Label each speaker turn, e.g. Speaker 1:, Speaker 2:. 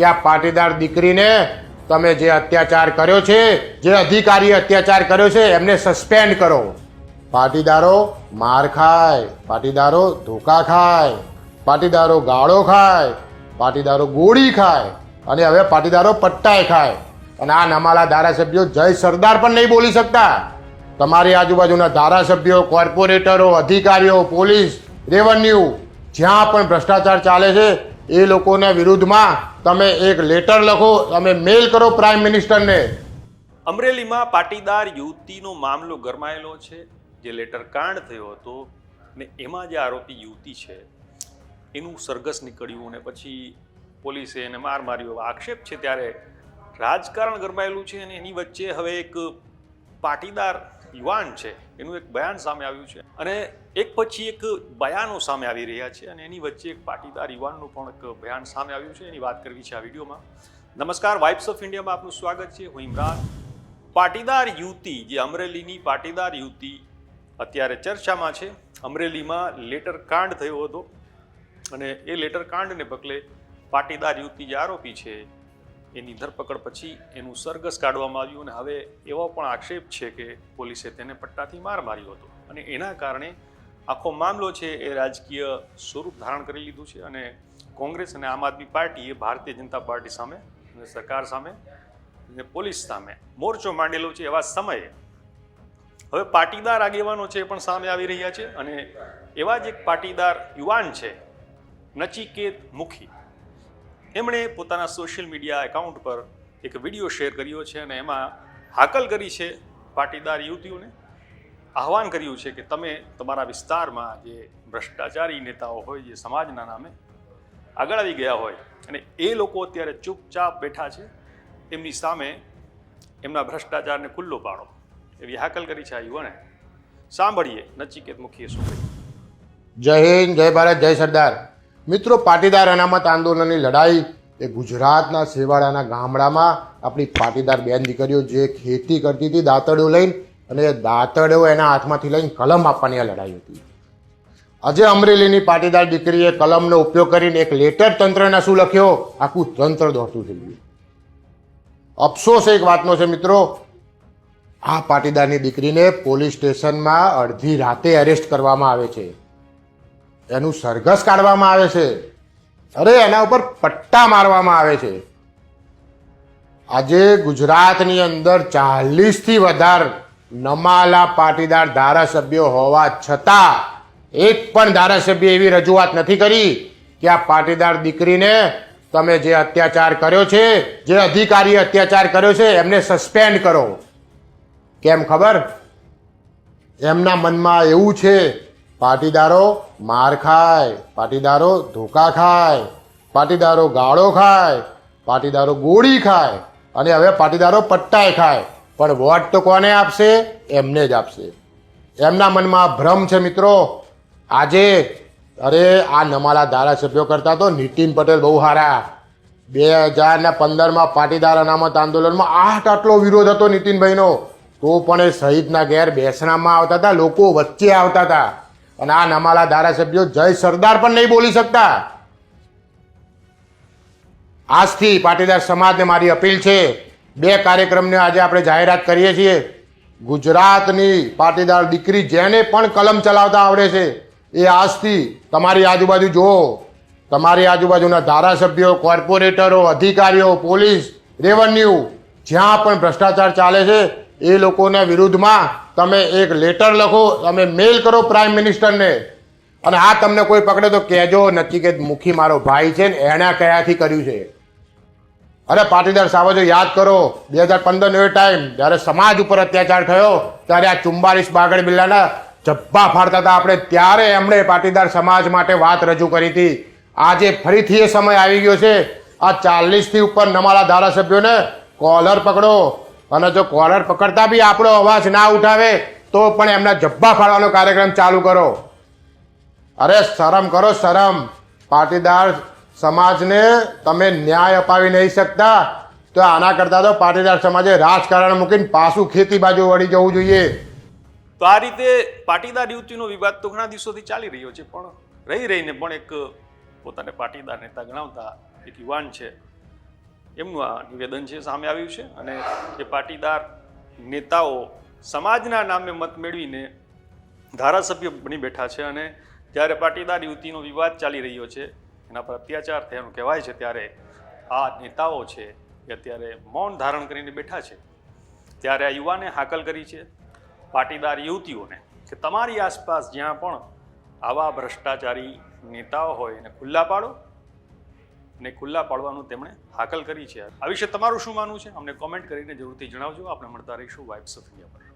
Speaker 1: કે આ પાટીદાર દીકરીને તમે જે અત્યાચાર કર્યો છે, જે અધિકારીએ અત્યાચાર કર્યો છે, એમને સસ્પેન્ડ કરો. પાટીદારો માર ખાય, પાટીદારો ધોકા ખાય, પાટીદારો ગાળો ખાય, પાટીદારો ગોળી ખાય અને હવે પાટીદારો પટ્ટાય ખાય. અને આ નમાલા ધારાસભ્યો જય સરદાર પણ નહીં બોલી શકતા. તમારી આજુબાજુના ધારાસભ્યો, કોર્પોરેટરો, અધિકારીઓ, પોલીસ, રેવન્યુ, જ્યાં પણ ભ્રષ્ટાચાર ચાલે છે એ લોકોના વિરુદ્ધમાં તમે એક લેટર લખો, તમે મેલ કરો પ્રાઇમ મિનિસ્ટરને
Speaker 2: અમરેલીમાં પાટીદાર યુવતીનો મામલો ગરમાયેલો છે. જે લેટર કાંડ થયો હતો ને એમાં જે આરોપી યુવતી છે, એનું સરઘસ નીકળ્યું અને પછી પોલીસે એને માર માર્યો. આક્ષેપ છે ત્યારે રાજકારણ ગરમાયેલું છે અને એની વચ્ચે હવે એક પાટીદાર યુવાન છે, એનું એક બયાન સામે આવ્યું છે. અને એક પછી એક બયાનો સામે આવી રહ્યા છે અને એની વચ્ચે એક પાટીદાર યુવાનનું પણ એક બયાન સામે આવ્યું છે, એની વાત કરવી છે આ વિડીયોમાં. નમસ્કાર વાઇબ્સ ઓફ ઇન્ડિયામાં આપનું સ્વાગત છે, હું ઇમરાન. પાટીદાર યુવતી, જે અમરેલીની પાટીદાર યુવતી અત્યારે ચર્ચામાં છે, અમરેલીમાં લેટર કાંડ થયો હતો. અને એ લેટર કાંડને પગલે પાટીદાર યુવતી જે આરોપી છે એની ધરપકડ પછી એનું સરઘસ કાઢવામાં આવ્યું અને હવે એવો પણ આક્ષેપ છે કે પોલીસે તેને પટ્ટાથી માર માર્યો હતો. અને એના કારણે આખો મામલો છે એ રાજકીય સ્વરૂપ ધારણ કરી લીધું છે અને કોંગ્રેસ અને આમ આદમી પાર્ટીએ ભારતીય જનતા પાર્ટી સામે અને સરકાર સામે અને પોલીસ સામે મોરચો માંડેલો છે એવા સમયે હવે પાટીદાર આગેવાનો છે એ પણ સામે આવી રહ્યા છે અને એવા જ એક પાટીદાર યુવાન છે નચિકેત મુખી. એમણે પોતાના સોશિયલ મીડિયા એકાઉન્ટ પર એક વીડિયો શેર કર્યો છે અને એમાં હાકલ કરી છે પાટીદાર યુવતીઓને. આહવાન કર્યું છે કે તમે તમારા વિસ્તારમાં જે ભ્રષ્ટાચારી નેતાઓ હોય, જે સમાજના નામે આગળ આવી ગયા હોય અને એ લોકો અત્યારે ચૂપચાપ બેઠા છે, એમની સામે એમના ભ્રષ્ટાચારને ખુલ્લો પાડો. એવી હાકલ કરી છે આ યુવાને. સાંભળીએ નચિકેત મુખીએ શું
Speaker 1: જય હિન્દ, જય ભારત, જય સરદાર. મિત્રો, પાટીદાર અનામત આંદોલનની લડાઈ એ ગુજરાતના છેવાડાના ગામડામાં આપણી પાટીદાર બેન દીકરીઓ જે ખેતી કરતી હતી દાંતડો લઈને અને એ દાંતડીઓ એના હાથમાંથી લઈને કલમ આપવાની આ લડાઈ હતી. આજે અમરેલીની પાટીદાર દીકરીએ કલમનો ઉપયોગ કરીને એક લેટર તંત્રને શું લખ્યો? આખું તંત્ર દોડતું થઈ ગયું. અફસોસ એક વાતનો છે મિત્રો, આ પાટીદારની દીકરીને પોલીસ સ્ટેશનમાં અડધી રાતે અરેસ્ટ કરવામાં આવે છે. એનું સરઘસ કાઢવામાં આવે છે. અરે, એના ઉપર પટ્ટા મારવામાં આવે છે. આજે ગુજરાતની અંદર ચાલીસથી વધારે નમાલા પાટીદાર ધારાસભ્યો હોવા છતાં એક પણ ધારાસભ્ય એવી રજૂઆત નથી કરી કે આ પાટીદાર દીકરીને તમે જે અત્યાચાર કર્યો છે, જે અધિકારીએ અત્યાચાર કર્યો છે, એમને સસ્પેન્ડ કરો. કેમ ખબર? એમના મનમાં એવું છે પાટીદારો માર ખાય, પાટીદારો ધોકા ખાય, પાટીદારો ગાળો ખાય, પાટીદારો ગોળી ખાય અને હવે પાટીદારો પટ્ટાય ખાય. પણ વોટ તો કોને આપશે? એમને જ આપશે. એમના મનમાં ભ્રમ છે મિત્રો. આજે, અરે આ નમાલા ધારાસભ્યો કરતા તો નીતિન પટેલ બહુ સારા બે હજાર ને પંદરમાં પાટીદાર અનામત આંદોલનમાં આઠ આટલો વિરોધ હતો નીતિનભાઈનો. તો પણ એ શહીદના ઘેર બેસણામાં આવતા હતા, લોકો વચ્ચે આવતા હતા. અને આ નમાલા ધારાસભ્યો જય સરદાર પણ નહીં બોલી શકતા. આજથી પાટીદાર સમાજને મારી અપીલ છે, બે કાર્યક્રમને આજે આપણે જાહેરાત કરીએ છીએ. ગુજરાતની પાટીદાર દીકરી જેને પણ કલમ ચલાવતા આવડે છે, એ આજથી તમારી આજુબાજુ જુઓ. તમારી આજુબાજુના ધારાસભ્યો, કોર્પોરેટરો, અધિકારીઓ, પોલીસ, રેવન્યુ, જ્યાં પણ ભ્રષ્ટાચાર ચાલે છે એ લોકોના વિરુદ્ધમાં તમે એક લેટર લખો, તમે મેલ કરો પ્રાઇમ મિનિસ્ટરને અને આ તમને કોઈ પકડે તો કહેજો નચિકેત મુખી મારો ભાઈ છે ને એણે કયાથી કર્યું છે. અરે પાટીદાર સાવજો યાદ કરો, બે હજાર પંદરનો એ ટાઈમ જ્યારે સમાજ ઉપર અત્યાચાર થયો, ત્યારે આ ચુમ્બાલીસ બાગડ બિલ્લાના જબ્બા ફાડતા હતા આપણે, ત્યારે એમણે પાટીદાર સમાજ માટે વાત રજૂ કરી હતી. આજે ફરીથી એ સમય આવી ગયો છે. આ ચાલીસથી ઉપર નમાલા ધારાસભ્યોને કોલર પકડો. અને જો કોલર પકડતા બી આપણો અવાજ ના ઉઠાવે, તો પણ એમના જબ્બા ફાડવાનો કાર્યક્રમ ચાલુ કરો. અરે શરમ કરો, શરમ. પાટીદાર સમાજને તમે ન્યાય અપાવી નહીં શકતા, તો આના કરતાં તો પાટીદાર સમાજે રાજકારણ મૂકીને પાછું ખેતી બાજુ વળી જવું જોઈએ.
Speaker 2: તો આ રીતે પાટીદાર યુવતીનો વિવાદ તો ઘણા દિવસોથી ચાલી રહ્યો છે, પણ રહી રહીને પણ એક પોતાને પાટીદાર નેતા ગણાવતા એક યુવાન છે. એમનું આ નિવેદન છે સામે આવ્યું છે અને જે પાટીદાર નેતાઓ સમાજના નામે મત મેળવીને ધારાસભ્ય બની બેઠા છે અને જ્યારે પાટીદાર યુવતીનો વિવાદ ચાલી રહ્યો છે, એના પર અત્યાચાર થયાનું કહેવાય છે, ત્યારે આ નેતાઓ છે એ અત્યારે મૌન ધારણ કરીને બેઠા છે. ત્યારે આ યુવાને હાકલ કરી છે પાટીદાર યુવતીઓને કે તમારી આસપાસ જ્યાં પણ આવા ભ્રષ્ટાચારી નેતાઓ હોય એને ખુલ્લા પાડો ને ખુલ્લા પાડવાનું તેમણે હાકલ કરી છે. આ વિશે તમારું શું માનવું છે? અમને કોમેન્ટ કરીને જરૂરથી જણાવજો. આપણે મળતા રહીશું વાઇબ્સ ઓફ ઇન્ડિયા પર.